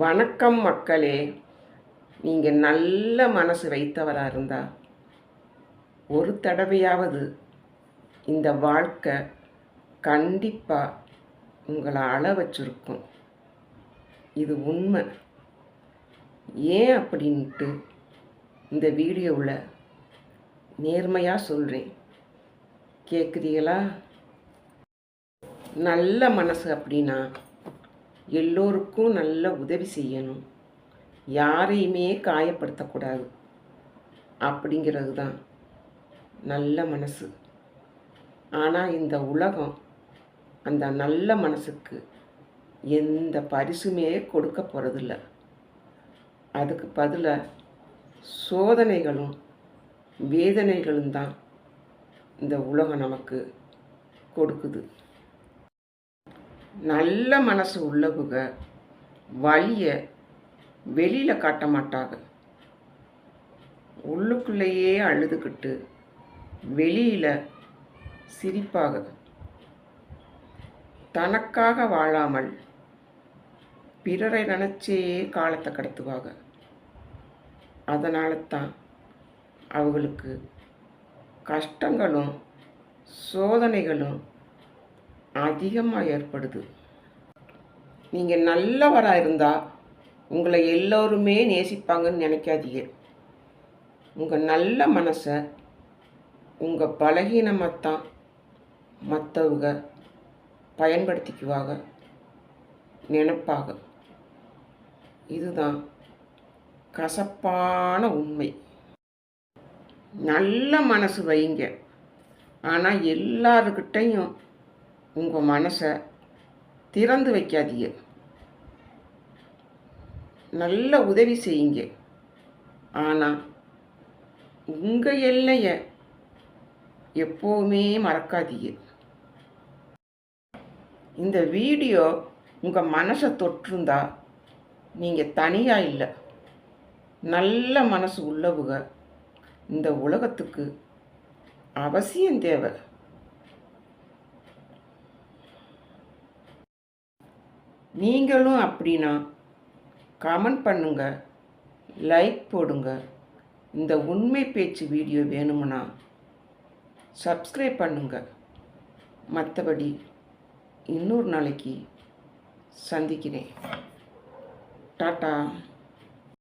வணக்கம் மக்களே. நீங்கள் நல்ல மனசு வைத்தவராக இருந்தால் ஒரு தடவையாவது இந்த வாழ்க்கை கண்டிப்பாக உங்களை அழ வச்சுருக்கும். இது உண்மை. ஏன் அப்படின்ட்டு இந்த வீடியோவில் நேர்மையாக சொல்கிறேன் கேட்குறீங்களா நல்ல மனசு அப்படின்னா எல்லோருக்கும் நல்ல உதவி செய்யணும். யாரையுமே காயப்படுத்தக்கூடாது. அப்படிங்கிறது தான் நல்ல மனசு. ஆனால் இந்த உலகம் அந்த நல்ல மனசுக்கு எந்த பரிசுமே கொடுக்க போகிறதில்ல அதுக்கு பதிலாக சோதனைகளும் வேதனைகளும் தான் இந்த உலகம் நமக்கு கொடுக்குது. நல்ல மனசு உள்ளவங்க வழியை வெளியில் காட்ட மாட்டாங்க. உள்ளுக்குள்ளேயே அழுதுகிட்டு வெளியில் சிரிப்பாக தனக்காக வாழாமல் பிறரை நினச்சே காலத்தை கடத்துவாங்க. அதனால தான் அவங்களுக்கு கஷ்டங்களும் சோதனைகளும் அதிகமாக ஏற்படுது. நீங்கள் நல்லவராக இருந்தால் உங்களை எல்லோருமே நேசிப்பாங்கன்னு நினைக்காதீங்க. உங்கள் நல்ல மனசை உங்கள் பலகீனமாக தான் மற்றவங்க பயன்படுத்திக்குவாங்க நினைப்பாங்க. இதுதான் கசப்பான உண்மை. நல்ல மனசு வைங்க. ஆனால் எல்லாருக்கிட்டையும் உங்கள் மனசை திறந்து வைக்காதீங்க. நல்ல உதவி செய்யுங்க. ஆனால் உங்கள் எல்லையை எப்போவுமே மறக்காதீங்க. இந்த வீடியோ உங்கள் மனசை தொற்றுந்தா நீங்கள் தனியாக இல்லை. நல்ல மனசு உள்ளவுக இந்த உலகத்துக்கு அவசியம் தேவை. நீங்களும் அப்படின்னா கமெண்ட் பண்ணுங்க லைக் போடுங்க. இந்த உண்மை பேச்சு வீடியோ வேணும்னா சப்ஸ்கிரைப் பண்ணுங்க. மற்றபடி இன்னொரு நாளைக்கு சந்திக்கிறேன். டாட்டா.